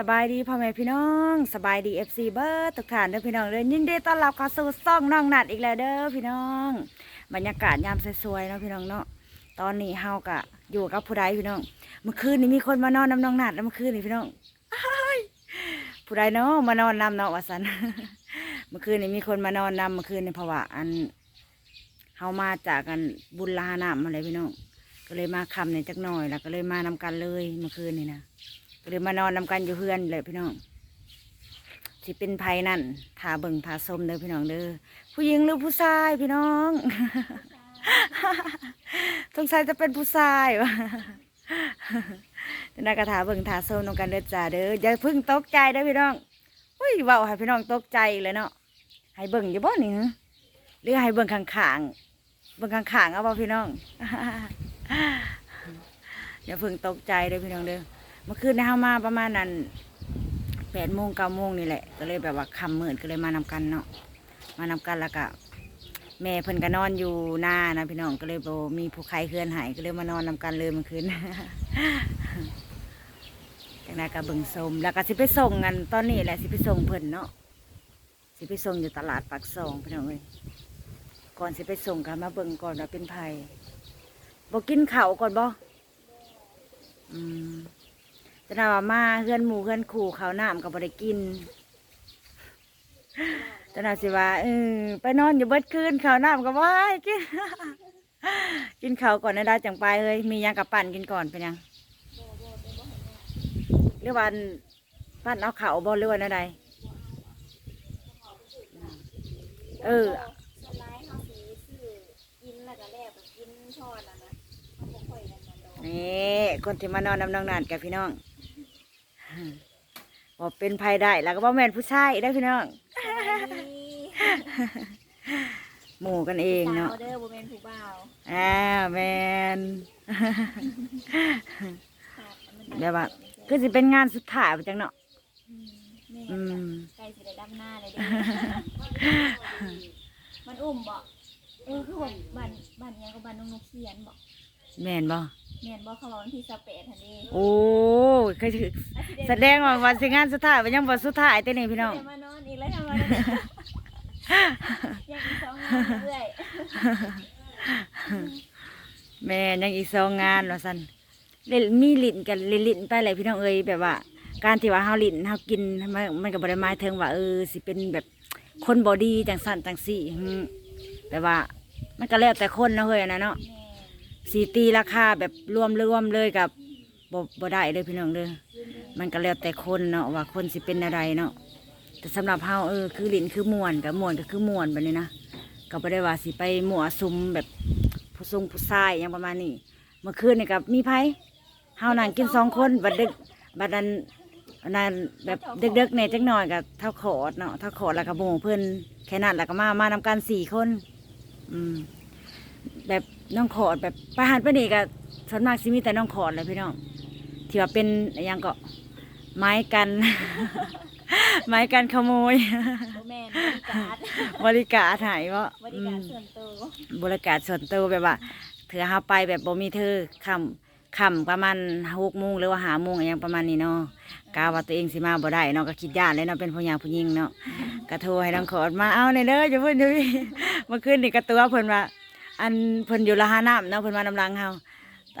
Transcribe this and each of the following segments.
สบายดีพ่อแม่พี่น้องสบายดีเอฟซีเบิร์ดทุกท่านเด้อพี่น้องเลยยินดีต้อนรับเข้าสู่ซ่องน้องนัดอีกแล้วเด้อพี่น้อง บรรยากาศยามสวยๆเนาะพี่น้องเนาะตอนนี้เฮากะอยู่กับผู้ใดพี่น้อง เมื่อคืนนี้มีคนมานอนน้ำน้องนัดแล้วเมื่อคืนนี้พี่น้องผู้ใดเนาะมานอนนำเนาะวะสันเมื่อคืนนี้มีคนมานอนนำเมื่อคืนนี้เพราะว่าอันเฮามาจากกันบุญลาหนามอะไรพี่น้อง ก็เลยมาคำในจักหน่อยแล้วก็เลยมานำกันเลยเมื่อคืนนี้นะ ก็เลยมานอนนำกันอยู่เพื่อนเลยพี่น้องที่เป็นภัยนั่นทาเบิ่งทาส้มเด้อพี่น้องเด้อผู้หญิงหรือผู้ชายพี่น้องสงสัยจะเป็นผู้ชายวะจะน่ากระถาเบิ่งทาส้มนำกันเด้อจ้าเด้ออย่าพึ่งตกใจเด้อพี่น้องอุ้ยเว้าให้พี่น้องตกใจเลยเนาะให้เบิ่งอยู่บ่นี่หึหรือให้เบิ่งข้างๆเบิ่งข้างๆเอาบ่พี่น้องอย่าพึ่งตกใจเด้อพี่น้องเด้อ เมื่อคืนนี้เฮามาประมาณนั้นแปดโมงเก้าโมงนี่แหละ ก็เลยแบบว่าคำเหมือนก็เลยมานำกันเนาะมานำกันแล้วก็แม่เพิ่นก็นอนอยู่หน้านะพี่น้องก็เลยบ่มีผู้ใครเคลื่อนหายก็เลยมานอนนำกันเลยเมื่อคืนจากนั้นก็เบิ่งสมแล้วก็สิไปส่งกันตอนนี้แหละสิไปส่งเพิ่นเนาะสิไปส่งอยู่ตลาดปากซองพี่น้องเอ้ยก่อนสิไปส่งกันมาเบิ่งก่อนว่าเป็นไผบ่กินข้าวก่อนบ่อืม จะนำว่ามาเพื่อนหมู่เพื่อนขู่เขาวน้ำกับบได้กินจะนำสิว่าเออไปนอนอยู่เบิดคืนเขาวน้ำกับว่ากินกินเขาวก่อนนะได้จังไปเลยมีหยังกับปั่นกินก่อนเป็นหยังหรือว่าอันปั่นเอาเขาวบอหรือว่าอะไรเออสไลด์เขาสีซื้อกินแล้วก็แลกแบบกินช้อนอะนะเขาบ่ค่อยกันมาโดนนี่คนที่มานอนนำน้องนานกับพี่น้อง บอกเป็นภัยได้แล้วก็บ่แม่นผู้ชายได้อพี่น้องหมู่กันเองเนาะสวเด้อบ่แม่นผู้บ่าวอ้าวแมนครับมันเดี๋ยวว่าก็สิเป็นงานสุดท้ายไปจังเนาะอืมแม่อืมใกล้สิได้ดำหน้าเลยเด้มันอุ้มบ่เออคือว่าบ้านบ้านเนี้ยก็บ้านน้องนกเขียนบ่แม่นบ่ แม่นบ่เขาว่าวันที่28หั่นเด้โอ้ยก็คือแสดงว่าวันสิงานสุดท้ายไปยังบ่สุดท้ายแต่นี่พี่น้องเดี๋ยวมานอนอีกแล้วทำไมอยากอีกสองงานเรื่อยแม่นยังอีกสองงานว่าซั่นเล่นมีลิ้นกันเล่นลิ้นไปเลยพี่น้องเอ้ยแบบว่า การที่ว่าเฮาลิ้นเฮากินมันมันก็บ่ได้หมายถึงว่าเออสิเป็นแบบคนบ่ดีจังสั่นจังซี่หึแต่ว่า มันก็แล้วแต่คนเนาะเฮ้ยอันนะเนาะ แม่น สีตีราคาแบบรวมรวมเลยกับบ่บได้เลยพี่น้องเด้อมันก็แล้วแต่คนเนาะว่าคนสิเป็นอะไรเนาะแต่สำหรับเฮาเออคือลิ้นคือมวนกับมวนก็คือมวนแบบนี้นะก็บ่ได้ว่าสิไปหมั่วซุมแบบผู้ทรงผู้ชายอย่างประมาณนี้เมื่อคืนนี่กับมีไผเฮานั่งกินสองคนบัดดึกบัดนั้นอันนั้นแบบเด็กๆเนี่ยจักหน่อยกับเท่าขอดเนาะเท่าขอดแล้วก็หมู่เพิ่นแค่นั้นแล้วก็มามานำกันสี่คน อืม แบบน้องขอดแบบไปหันไปนี่ก็ส่วนมากสิมีแต่น้องขอดเลยพี่น้องที่ว่าเป็นอหยังก็ไม้กัน ไม้กันขโมย บ่แม่นบริการบริการหายว่าบริการส่วนตัวบริการส่วนตัวแบบว่าเถือเฮาไปแบบบ่มีเธอคำคำประมาณหกโมงหรือว่าหาโมงอหยังประมาณนี้เนาะกาว่าตัวเองสิมาบ่ได้เนาะก็คิดยากเลยเนาะเป็นผู้หญิงผู้หญิงเนาะก็โทรให้น้องขอดมาเอาในอยเด้ออย่าเพิ่นอยู่พี่เมื่อคืนนี่ก็ตัวเพิ่นว่า อันเพิ่นอยู่ละหาน้ำเนาะเพิ่นมานำลังเฮา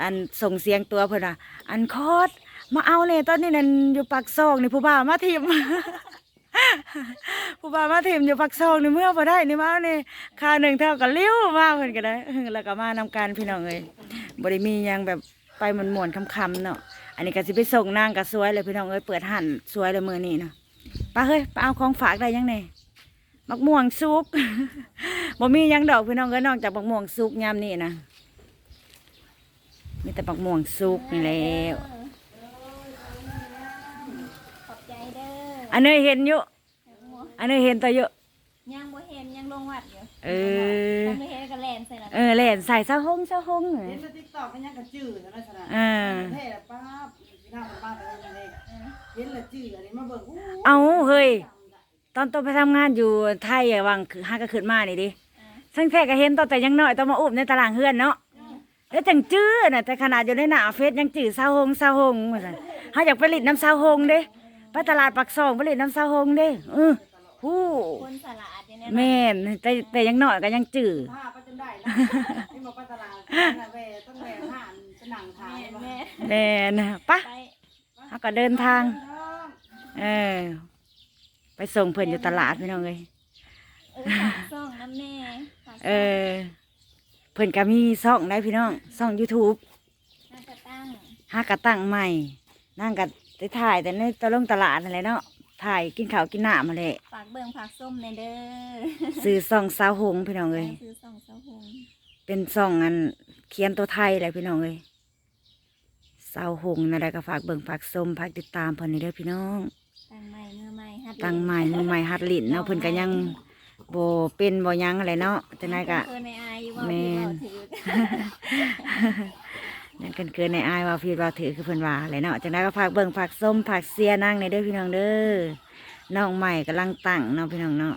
อันส่งเสียงตัวเพิ่นว่าอันคอดมาเอาเลยตอนนี้นั่นอยู่ปากซองนี่ผู้บ่าวมาทิม ผู้บ่าวมาทิมอยู่ปากซองนี่เมื่อบ่ได้นี่มาเอานี่ค่าหนึ่งเท่ากับเลี้ยวมาเพิ่นก็ได้แล้วก็มานำกันพี่น้องเอ้ยบ่ได้มีหยังแบบไปม่วนๆค่ำๆเนาะอันนี้ก็สิไปส่งนางก็สวยเลยพี่น้องเอ้ยเปิดหันสวยเลยมื้อนี้เนาะไปเฮ้ยไปเอาของฝากได้ยังไง มักม่วงสุกบ่มีหยังดอกพี่น้องก็นอกจากบักม่วงสุกยามนี้นะมีแต่บักม่วงสุกนี่แหล้วขอบใจเด้ออันนี้เห็นอยู่อันนี้เห็นตัวอยู่ยังบ่เห็นยังลงวัดอยู่เออยังไม่เห็นก็แลนใส่ละเออแล่นใส่ซะหงซะหงเห็นในติ๊กต็อกมันยังกระจืดนะสนะอ่าเท่ป้าบพี่น้ามันบ้านอะไรนั่นเองเห็นละจืดอันนี้มาเบิ่งอู้เอาเฮ้ย ตอนตอนไปทำงานอยู่ไทยอะวังคือห้าก็ขึ้นมานี่ดิสังแท้ก็เห็นตอนแต่ยังน้อยต้องมาอุ้มในตารางเฮือนเนาะแล้วจังจื้อน่ะแต่ขนาดอยู่ในหน้าเฟซยังจื้อซาหงซาหงว่าซั่นเฮาอยากไปลิดน้ำซาหงเด้ไปตลาดปักซองไปเล่นน้ำสาวหงเด้เออฮู้คนสลัดเนี่ยแม่นแต่แต่ยังน้อยก็ยังจื้อผ้าไปจนได้นะนี่บอกไปตลาดนะแหวต้องแหวห่านเป็นหนังขายแม่บ่แม่แม่นปะไปเฮาก็เดินทางพี่น้องเออ ไปส่งเพิ่นอยู่ตลาดพี่น้องเอ้ยเออฝากซ่องน้ำแน่ฝากเออ เพิ่นก็มีช่องได้พี่น้องช่อง YouTube น่าจะตั้งหากระตั้งใหม่นั่งก็ได้ถ่ายแต่ในตะลงตลาดนั่นแหละเนาะถ่ายกินข้าวกินน้ำมาแหละฝากเบิ่งฝากส้มในเด้อซื้อซ่องสาวหงพี่น้องเอ้ยซื้อซ่องเสาหงเป็นซ่องอันเขียนตัวไทยเลยพี่น้องเอ้ยสาวหงนั่นแหละก็ฝากเบิ่งฝากส้มฝากติดตามเพิ่นนี่เด้อพี่น้อง ตั้งใหม่เมื่อใหม่ฮัด ตั้งใหม่มือใหม่ฮัดลิ้นเนาะเพิ่นก็ยังบ่เป็นบ่หยังอะไรเนาะจังไดก็ เพิ่นในอายอยู่ว่าแม่พี่นเราถือยังเกินเกินในอายว่าพี่ว่าถือคือเพิ่นว่าอะไรเนาะจังไดก็ฝากเบิ่งฝากส้มฝากเสียนั่งในเด้อพี่น้องเด้อน้องใหม่กำลังตั้งเนาะพี่น้องเนาะ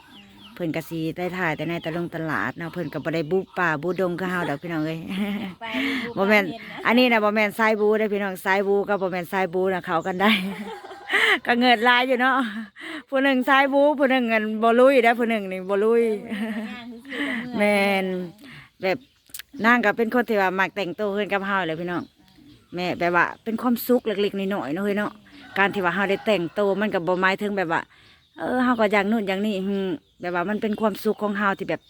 เพิ่นก็สิได้ถ่ายแต่ในตะลงตลาดเนาะเพิ่นก็บ่ได้บุกป่าบุดงคือเฮาดอกพี่น้องเอ้ย ไปบ่แม่นเย็ะอันนี้นะบ่แม่นสายบูได้อพี่น้องสายบูกับบ่แม่นสายบูนะเขากันได้ ก็เงินหลายอยู่เนาะ ผู้หนึ่งสายบูผู้หนึ่งเงินบ่ลุยได้อผู้หนึ่งนี่บ่ลุยย่างซื่อๆกับเมื่อยแม่นแบบนางก็เป็นคนที่ว่ามักแต่งตัวเฮือนกับเฮาเลยพี่น้องแม่แบบว่าเป็นความสุขเล็กๆน้อยๆเนาะเฮ้ยเนาะการที่ว่าเฮาได้แต่งตัวมันก็บ่หมายถึงแบบว่า เออเฮาก็อย่างนู่นอย่างนี้หึแบบว่ามันเป็นความสุขของเฮาที่แบบ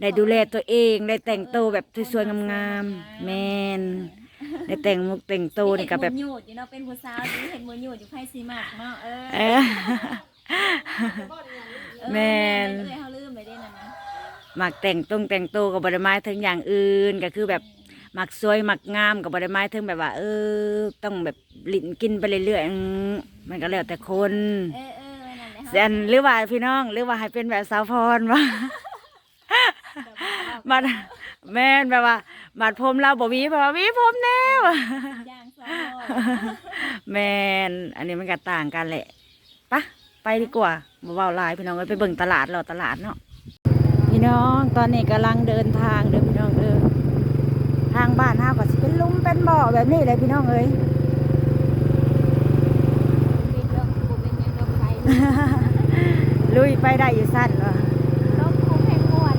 ได้ดูแลตัวเองได้แต่งตัวแบบสวยๆงามๆแม่นได้แต่งมุกแต่งตัวนี่ก็แบบเห็นหมูหยูดอยู่เนาะเป็นผู้สาวที่เห็นหมูหยูดอยู่ไพ่ซีมากเนาะเออ เออเออแม่นเลยเขาลืมไปได้นะนะมักแต่งตรงแต่งตัวกับบริไม้ถึงอย่างอื่นก็คือแบบมักสวยมักงามกับบริไม้ถึงแบบว่า เออ ต้องแบบลิ้นกินไปเรื่อยๆอืมมันก็แล้วแต่คนเออเออนั่นแหละแซนหรือว่าพี่น้อง หรือว่าให้เป็นแบบสาวพรวะ บัดแม่นแบบว่าบัดผมเราบ่มีเพราะว่ามีผมแน่วะย่างซอยแม่นอันนี้มันก็ต่างกันแหละปะ ไปดีกว่าบ่เว้าลายพี่น้องเอ้ยไปเบิ่งตลาดเราตลาดเนาะพี่น้องตอนนี้กำลังเดินทางเด้อพี่น้องเด้อทางบ้านเฮาก็สิเป็นลุมเป็นบ่อแบบนี้เลยพี่น้องเอ้ยลุยไปได้อยู่สั้นวะต้อวน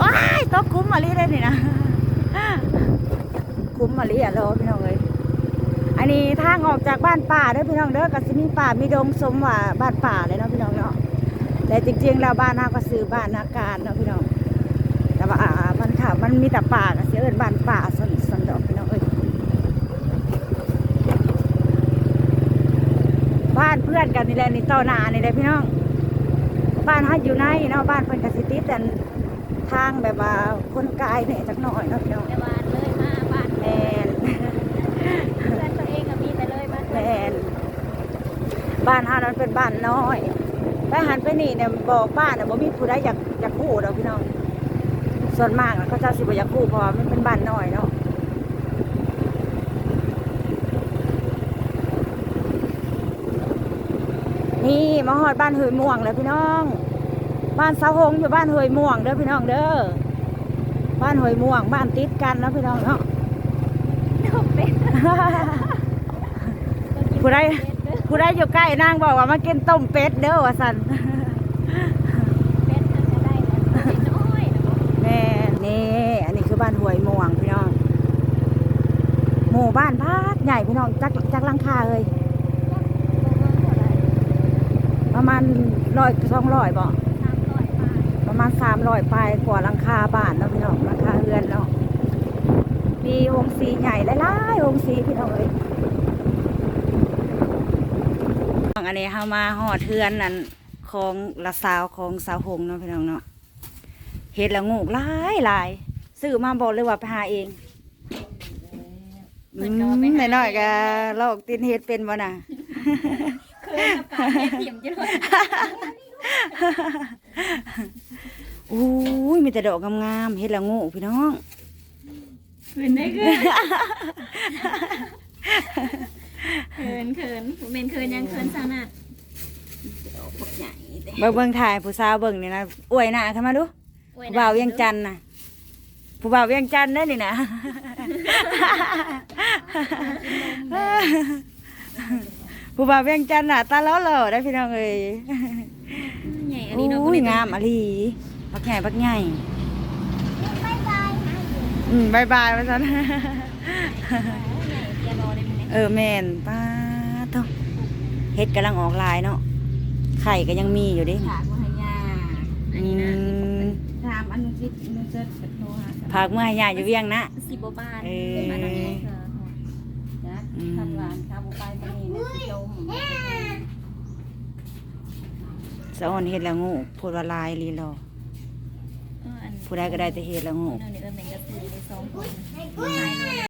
ว้ายตกคุ้มมาลีเลยนี่นะ คุ้มมาลีอะรอพี่น้องเอ้ย นนี้ทางออกจากบ้านป่าเด้อพี่น้องเด้อก็สิมีป่ามีดงสมว่าบ้านป่าเลยเนาะพี่น้องเนาะแต่จริงๆแล้วบ้านเฮาก็ซื้อบ้านนาการเนาะพี่น้อง แต่ว่าอ่ามันค่ะมันมีแต่ป่าก็เสียเอินบ้านป่าสันสันดอกพี่น้องเอ้ยบ้านเพื่อนกันนี่แหละนี่ต่อหน้านี่แหละพี่น้อง บ้านฮัดอยู่ในเนาะบ้านเพิ่นก็สิติดแต่ทางแบบว่าคนกายเนี่ยจักหน่อยเนาะพี่น้องแต่ว่าเลยมาบ้านแมน เพื่อนตัวเองก็มีแต่เลยบ้าน แมน บ้านเฮานั้นเป็นบ้านน้อยไปหันไปนี่เนี่ยบอกบ้านน่ะบ่มีผู้ใดอยากอยากคู่ดอกพี่น้อง ส่วนมากน่ะเขาเจ้าสิบ่อยากคู่เพราะว่ามันเป็นบ้านน้อยเนาะนี่มาฮอดบ้านเฮยม่วงแล้วพี่น้อง บ้านเสาหงอยู่บ้านเฮยม่วงเด้อพี่น้องเด้อบ้านเฮยม่วง บ้านติดกันเนาะพี่น้องเนาะเป็นผู้ใด ผู้ใดอยู่ใกล้นางบอกว่ามากินต้มเป็ดเด้อว่าสันเป็นมันจะได้นะน้อยนะแม่นี่อันนี้คือบ้านหวยม่วงพี่น้องหมู่บ้านพักใหญ่พี่น้องจักจักหลังคาเลยประมาณร้อยสองร้อยบ่ประมาณสามร้อยปลายกว่าหลังคาบ้านเนาะพี่น้องหลังคาเรือนเนาะมีโรงสีใหญ่หลายๆโรงสีพี่น้องเอ้ย อันนี้เฮามาหอดเทือนนั่นของละสาวของสาวหงเนาะพี่น้องเนาะเฮ็ดละงูกหลายหลายซื้อมาบอกเลยว่าไปหาเองอืมน้อยๆก็ลอกตินเฮ็ดเป็นบ่น่ะเคยกับปากแค่เถียมจะเลยอู้ยมีแต่ดอกงามๆเฮ็ดละโงูพี่น้องเขินได้เขิน เขินเขินผมเป็นเขินยังเขินสานัดเบิ่งเบิ่งถ่ายผู้สาวเบิ่งนี่นะอวยหน้าขึ้นมาดูผู้บ่าวเวียงจันทน์น่ะผู้บ่าวเวียงจันทน์เด้อนี่นะ ผู้บ่าวเวียงจันทน์น่ะตาล้อหล่อได้พี่น้องเอ้ยใหญ่อันนี้เนาะอุ้ยงามอะลีบักใหญ่บักใหญ่บายบายอืมบายบายว่าซั่นใหญ่ เกียร์รอได้มั้ยเออแม่นป้าเท่าเฮ็ดกำลังออกลายเนาะไข่ก็ยังมีอยู่เดิฝากมาให้ย่าอืมถามอนุสิตอนุเจิดกับโทรหาผากเมื่อให้ยายอยู่เวียงนะสิบบ้านเออมาน้องเธอจ้ะอืมทำร้านข้าวไปมานี่นะสิจมสะออนเฮ็ดแล้วงูพูดว่าลายลีรอเอออันผู้ใดก็ได้แต่เฮ็ดแล้วงูเดี๋ยวนี้เออแมงกะสีไปสอง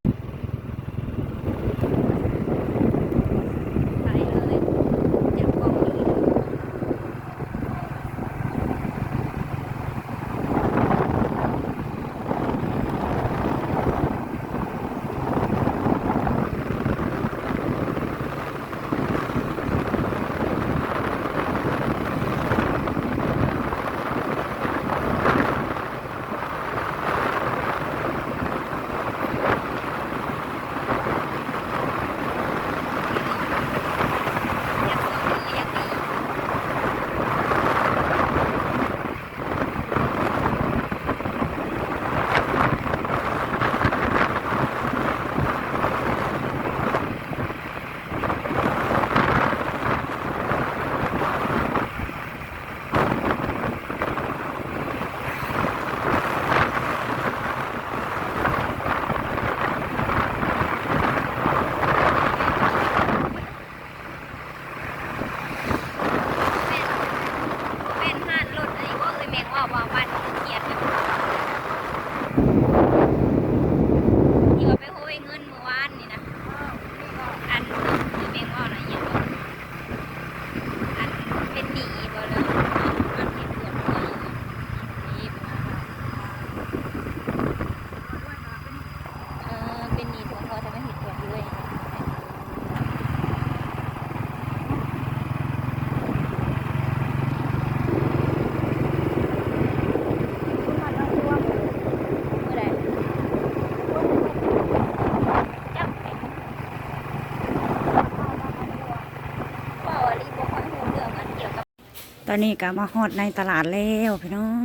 นี้ก็มาฮอดในตลาดแล้วพี่น้อง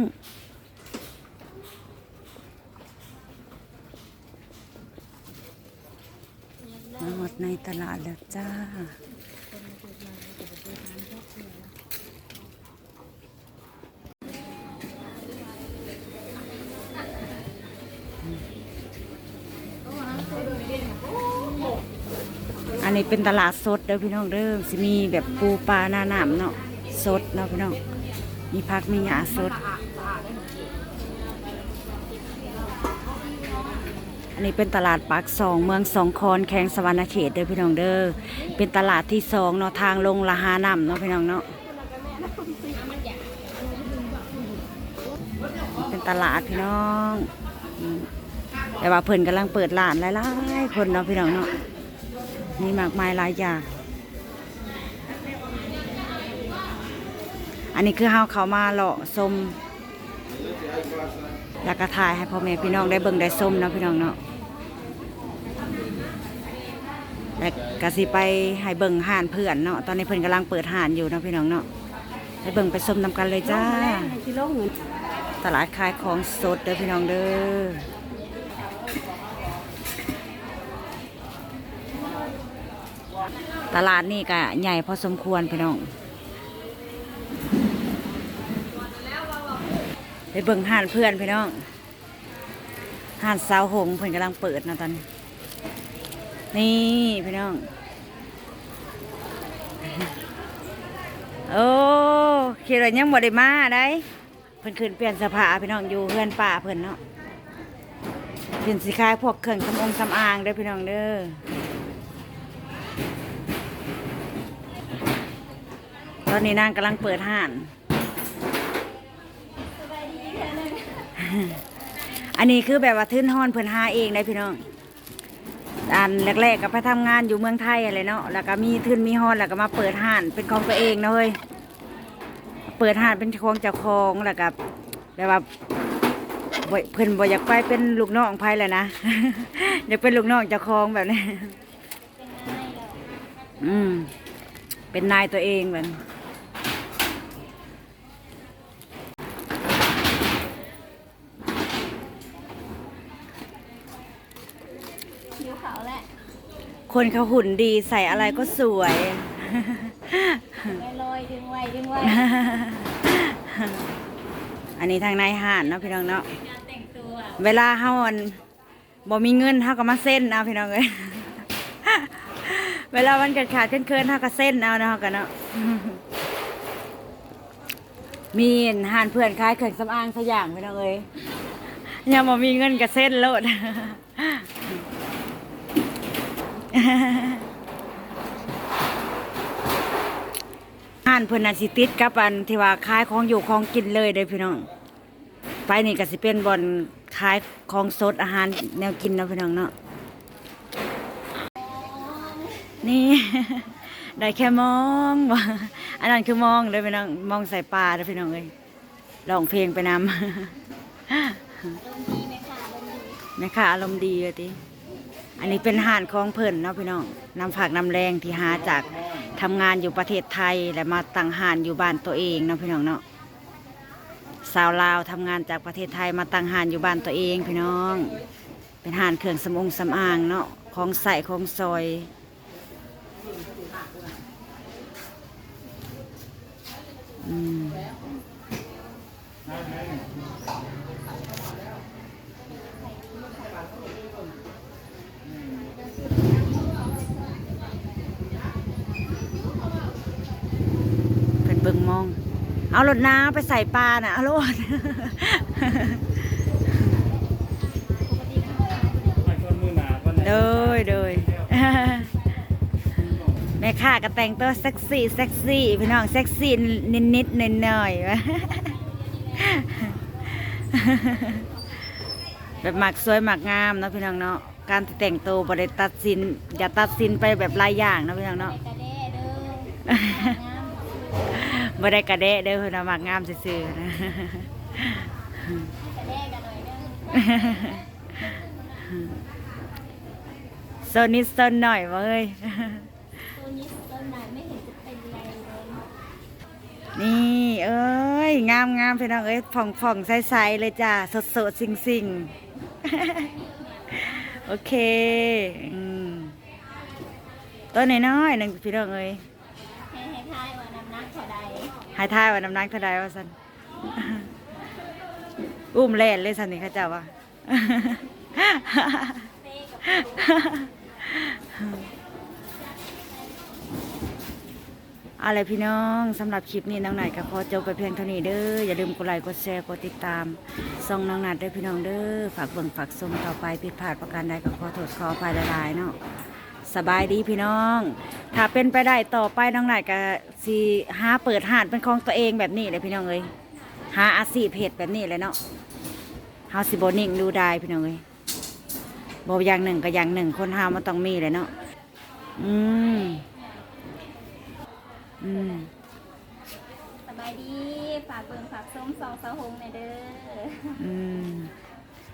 มาฮอดในตลาดแล้วจ้าอันนี้เป็นตลาดสดเด้อพี่น้องเด้อสิมีแบบปูปลาหน้าหนามเนาะ สดเนาะพี่น้อง มีผักมีหญ้าสด อันนี้เป็นตลาดปากสองเมืองสองคอนแขงสวรรณเขตเด้อพี่น้องเด้อ เป็นตลาดที่สองเนาะทางลงละหานำเนาะพี่น้องเนาะ เป็นตลาดพี่น้องแต่ว่าเพิ่นกำลังเปิดร้านหลายๆคนเนาะพี่น้องเนาะมีมากมายหลายอย่าง อันนี้คือเฮาเขามาเลาะชมแล้วก็ถ่ายให้พ่อแม่พี่น้องได้เบิ่งได้ชมเนาะพี่น้องเนาะแล้วก็สิไปให้เบิ่งห่านเพื่อนเนาะตอนนี้เพิ่นกำลังเปิดห่านอยู่เนาะพี่น้องเนาะไปเบิ่งไปชมนำกันเลยจ้า ตลาดขายของสดเด้อพี่น้องเด้อตลาดนี่ก็ใหญ่พอสมควรพี่น้อง ไปเบิ่งห้านเพื่อนพี่น้องห้านสาวหงเพื่อนกำลังเปิดนะตอนนี้นี่พี่น้อง โอ้คิดว่ายังบ่ได้มาได้เพิ่นขึ้นเปลี่ยนสภาพี่น้องอยู่เพื่อนป่าเพิ่นเนาะเพิ่ยนสิขายพวกเครื่องสำองสำอางเด้อพี่น้องเด้อตอนนี้นางกำลังเปิดห้าน อันนี้คือแบบว่าทื่นฮอนเพิ่นหาเองได้พี่น้องอันแรกๆก็ไปทำงานอยู่เมืองไทยอะไรเนาะแล้วก็มีทื่นมีฮอนแล้วก็มาเปิดห้านเป็นของตัวเองนะเว้ยเปิดห้านเป็นของเจ้าของแล้วก็แบบว่าเพิ่นบ่อยากไปเป็นลูกน้องไผเลยนะอยากเป็นลูกน้องเจ้าของแบบนี้อืมเป็นนายตัวเองแบบ คิ้วเขาแหละ คนเขาหุ่นดีใส่อะไรก็สวยไม่ลอยดึงไว้ดึงไว้อันนี้ทางนายห่านเนาะพี่น้องเนาะการแต่งตัว เวลาเฮาอันบ่มีเงินเฮาก็มาเส้นเอาพี่น้องเอ้ย เวลาวันขาดขาดๆเคินๆเฮาก็เส้นเอาเนาะเฮาก็เนาะ มีห่านเพื่อนคล้ายเครื่องสำอางสักอย่างพี่น้องเอ้ยยังบ่มีเงินก็เส้นโลด ห่านเพื่อนน่ะสิติดกับอันที่ว่าขายของอยู่ของกินเลยเด้อพี่น้อง ไปนี่ก็สิเป็นบอนขายของสดอาหารแนวกินเนาะพี่น้องเนาะ นี่ ได้แค่มองบ่อันนั้นคือมองเลยพี่น้อง มองใส่ปลาเด้อพี่น้องเอ้ยร้องเพลงไปนำลมดีไหมคะลมดีแม่ค้าอารมณ์ดีเลยติ อันนี้เป็นห่านของเพิ่นเนาะพี่น้องนำผักนำแรงที่หาจากทำงานอยู่ประเทศไทยและมาตั้งห่านอยู่บ้านตัวเองเนาะพี่น้องเนาะสาวลาวทำงานจากประเทศไทยมาตั้งห่านอยู่บ้านตัวเองพี่น้อง เป็นห่านเครื่องสำองสำอางเนาะของใส่ของซอยอืมเป็นเบิ่งมอง เอารถน้ำไปใส่ปลาน่ะเอารถเดยเดยแม่ค้าก็แต่งตัวเซ็กซี่เซ็กซี่พี่น้องเซ็กซี่นิดนิดหน่อยหน่อยๆวะแบบหมักสวยหมักงามเนาะพี่น้องเนาะการแต่งตัวบริตัดสิน อย่าตัดสินไปแบบหลายอย่างนะพี่น้องเนาะ บ่ได้กระเดะเด้อพี่น้องหมักงามซื่อๆนะกระเด้กันหน่อยเด้อโซนิดโซนหน่อยเว้ยนี้ต้นไหนไม่เห็นเป็นไรเลยนี่เอ้ย งามงามพี่น้องเอ้ยผ่องผ่องใสใสๆเลยจ้าสดสดสิงสิงโอเคอืมต้นน้อยๆหนึ่งพี่น้องเอ้ย หายทายว่าน้ำหนักเท่าใดว่าสันอุ้มเล่นเลยสันนี่ข้าเจ้าว่าอะไรพี่น้องสำหรับคลิปนี้น้องหนัดก็ขอจบไปเพียงเท่านี้เด้ออย่าลืมกดไลค์กดแชร์กดติดตามส่องน้องหนัดด้วยพี่น้องเด้อฝากเบิ่งฝากชมต่อไปผิดพลาดประการใดก็ขอโทษขออภัยหลายๆเนาะ สบายดีพี่น้อง ถ้าเป็นไปได้ต่อไปน้องหนัดก็สิหาเปิดหาดเป็นของตัวเองแบบนี้เลยพี่น้องเอ้ยหาอาชีพเฮ็ดแบบนี้เลยเนาะเฮาสิบ่นิ่งดูได้พี่น้องเอ้ยบ่อย่างหนึ่งก็อย่างหนึ่งคนเฮามันต้องมีเลยเนาะอืมอืมสบายดีฝากเบิ่งฝากส้มซองสะหงในอยเด้ออืม